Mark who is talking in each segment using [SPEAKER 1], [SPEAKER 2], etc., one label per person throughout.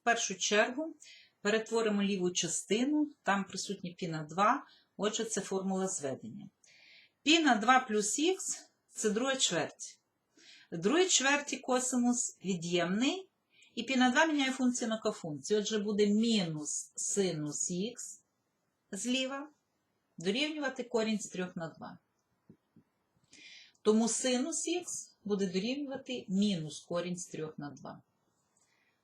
[SPEAKER 1] в першу чергу перетворимо ліву частину, там присутні присутня піна 2, отже, це формула зведення. Піна 2 плюс х це друга чверть. Другій чверті косинус від'ємний. І піна 2 міняє функцію на кофункцію. Отже, буде мінус синус х зліва дорівнювати корінь з 3 на 2. Тому синус х буде дорівнювати мінус корінь з 3 на 2.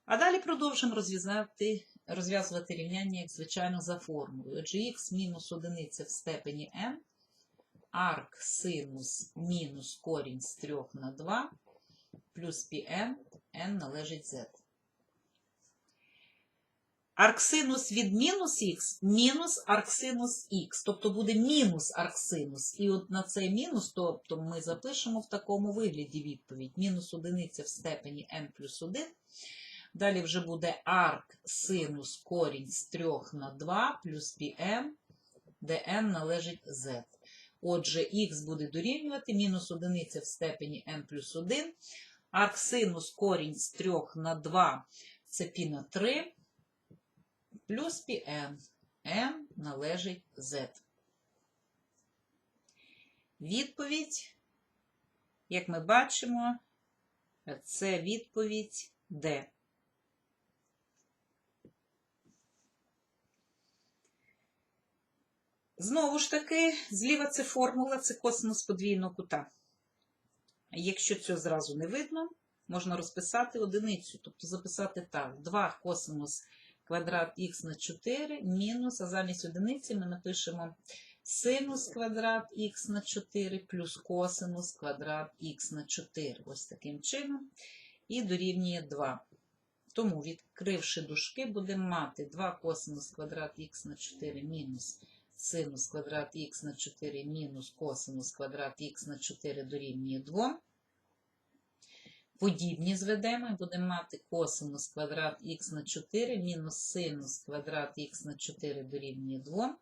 [SPEAKER 1] А далі продовжимо розв'язати, розв'язувати рівняння, як звичайно, за формулою. Отже, мінус одиниця в степені n, арк синус мінус корінь з 3 на 2, плюс πn, n належить z. Арксинус від мінус х мінус арксинус х, тобто буде мінус арксинус. І от на цей мінус, тобто ми запишемо в такому вигляді відповідь. Мінус одиниця в степені n плюс 1. Далі вже буде арк синус корінь з 3 на 2 плюс πm, де n належить z. Отже, х буде дорівнювати мінус одиниця в степені n плюс 1. Арк синус корінь з 3 на 2 це π на 3 плюс πn. n належить z. Відповідь, як ми бачимо, це відповідь D. Знову ж таки, зліва це формула, це косинус подвійного кута. Якщо цього зразу не видно, можна розписати одиницю, тобто записати так: 2 косинус квадрат х на 4 мінус, а замість одиниці ми напишемо синус квадрат х на 4 плюс косинус квадрат х на 4. Ось таким чином. І дорівнює 2. Тому, відкривши дужки, будемо мати 2 косинус квадрат х на 4 мінус синус квадрат х на 4 мінус косинус квадрат х на 4 дорівнює 2. Подібні зведемо і будемо мати косинус квадрат х на 4 мінус синус квадрат х на 4 дорівнює 2.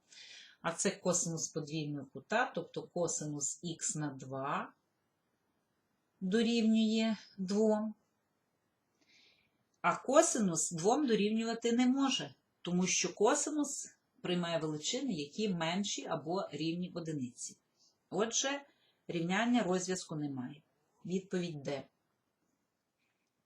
[SPEAKER 1] А це косинус подвійного кута, тобто косинус х на 2 дорівнює 2. А косинус 2 дорівнювати не може, тому що косинус приймає величини, які менші або рівні одиниці. Отже, рівняння розв'язку немає. Відповідь Д.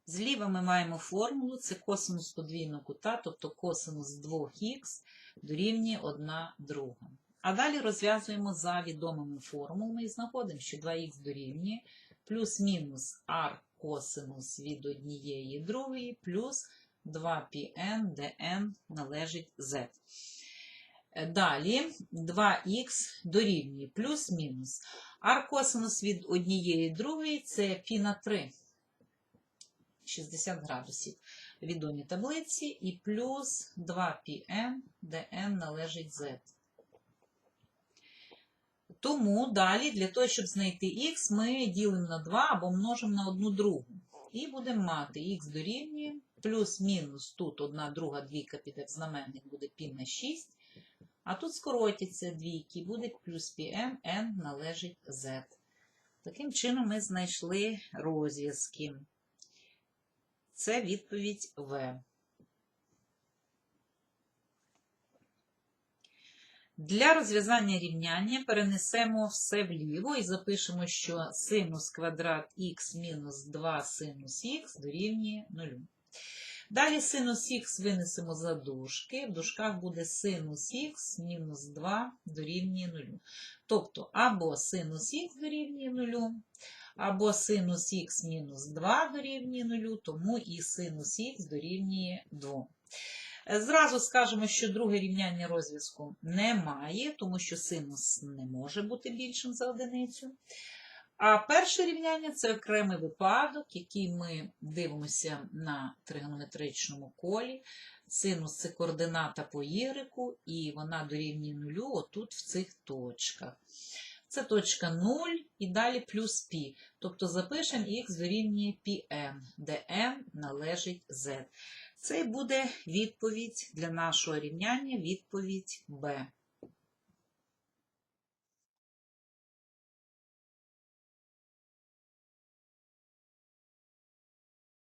[SPEAKER 1] Зліва ми маємо формулу, це косинус подвійного кута, тобто косинус 2х дорівнює 1 друга. А далі розв'язуємо за відомими формулами і знаходимо, що 2х дорівнює плюс-мінус r косинус від однієї другої плюс 2πn, де n належить z. Е, далі 2х дорівнює плюс-мінус. Аркосинус від однієї другої це пі на 3, 60 градусів. Відомі таблиці і плюс 2πn, ем, де n належить z. Тому далі, для того, щоб знайти х, ми ділимо на 2 або множимо на 1 другу. І будемо мати х дорівнює плюс-мінус тут 1 друга двійка піде в знаменник буде пі на 6. А тут скоротяться двійки, буде плюс πm, n належить z. Таким чином ми знайшли розв'язки. Це відповідь В. Для розв'язання рівняння перенесемо все вліво і запишемо, що синус квадрат х мінус 2 синус х дорівнює 0. Далі синус х винесемо за дужки. В дужках буде синус х мінус 2 дорівнює 0. Тобто або синус х дорівнює 0, або синус х мінус 2 дорівнює 0, тому і синус х дорівнює 2. Зразу скажемо, що друге рівняння розв'язку немає, тому що синус не може бути більшим за одиницю. А перше рівняння це окремий випадок, який ми дивимося на тригонометричному колі. Синус це координата по y, і вона дорівнює нулю отут в цих точках. Це точка 0 і далі плюс π. Тобто запишемо х дорівнює πn, де n належить z. Це буде відповідь для нашого рівняння, відповідь b.